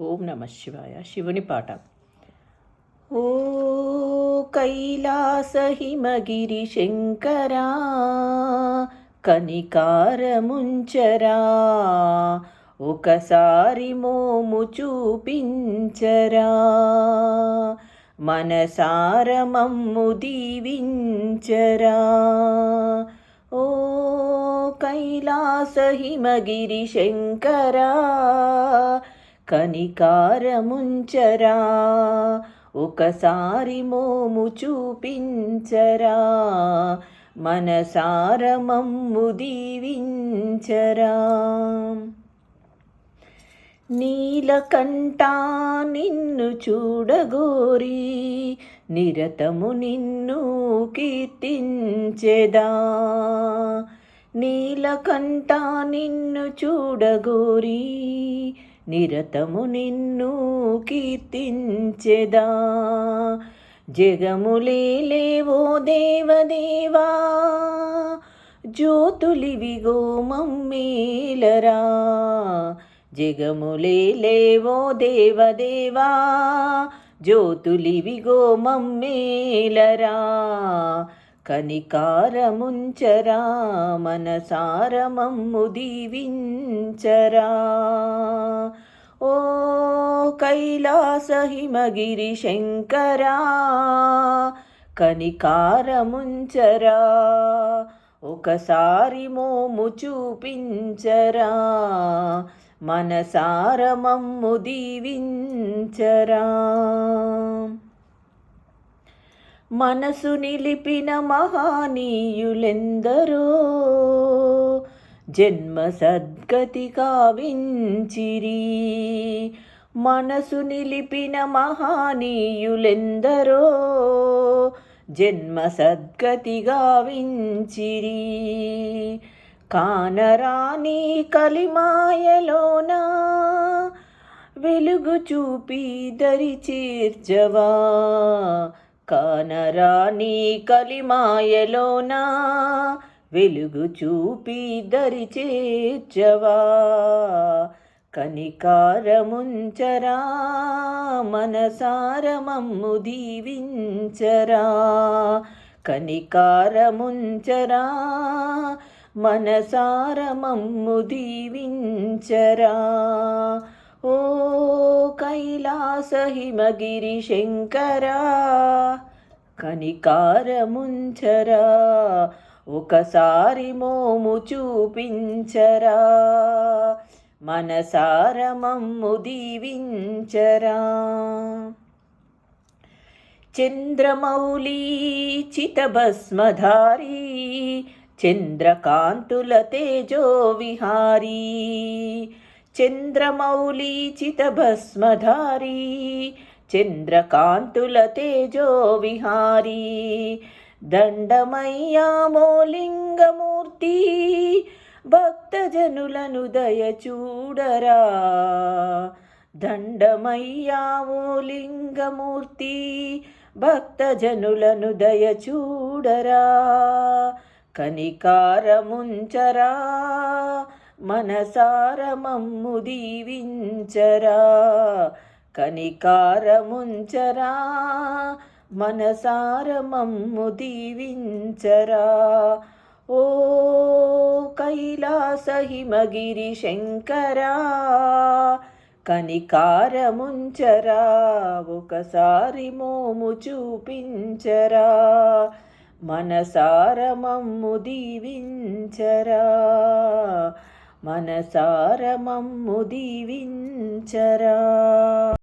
ఓం నమ శివాయ. శివుని పాట ఓ కైలాస హిమగిరి శంకరా కనికారముంచరా ఒకసారి మోము చూపించరా మనసారమమ్ము దీవించరా. ఓ కైలాస హిమగిరి శంకరా కనికారముంచరా ఒకసారి మోము చూపించరా మనసారమమ్ము దీవించరా. నీలకంఠా నిన్ను చూడగోరి నిరతము నిన్ను కీర్తించెదా. నీలకంఠ నిన్ను చూడగోరీ నిరతము నిన్ను కీర్తించెదా. జగములేవో దేవదేవా. జ్యోతులివిగో మమ్మేలరా. జగములేవో దేవదేవా. జ్యోతులివిగో మమ్మేలరా. కనికారముంచరా మనసారమమ్ము దీవించరా. ఓ కైలాస హిమగిరి శంకరా కనికారముంచరా. ఒకసారి మోము చూపించరా మనసారమమ్ము దీవించరా. మనసు నిలిపిన మహానీయులెందరో. జన్మ సద్గతి కావించిరి మనసు నిలిపిన మహానీయులెందరో. జన్మ సద్గతి గావించిరి. కానరాని కలిమాయలోనా. వెలుగు చూపి దరి చేర్చవా కానరాని కలిమాయలోనా? వెలుగు చూపి దరి చేర్చవా? కనికారముంచరా? మనసారమమ్ము దీవించరా? కనికారముంచరా? మనసారమమ్ము దీవించరా? ఓ కైలాస హిమగిరి శంకరా కనికారముంచరా ఒకసారి మోము చూపించరా మనసారమమ్ము దీవించరా. చంద్రమౌళి చితభస్మధారీ చంద్రకాంతుల తేజో విహారీ చంద్రమౌళీచితభస్మధారీ చంద్రకాంతుల తేజో విహారీ దండమయ్యామోలింగమూర్తి భక్తజనులను దయచూడరా. దండమయ్యావో లింగమూర్తి భక్తజనులను దయచూడరా. కనికారముంచరా. మనసారమమ్ము దీవించరా కనికారముంచరా మనసారమమ్ము దీవించరా. ఓ కైలాస హిమగిరి శంకరా కనికారముంచరా ఒకసారి మోము చూపించరా మనసారమమ్ము దీవించరా. మనసారమమ్ము దీవించరా.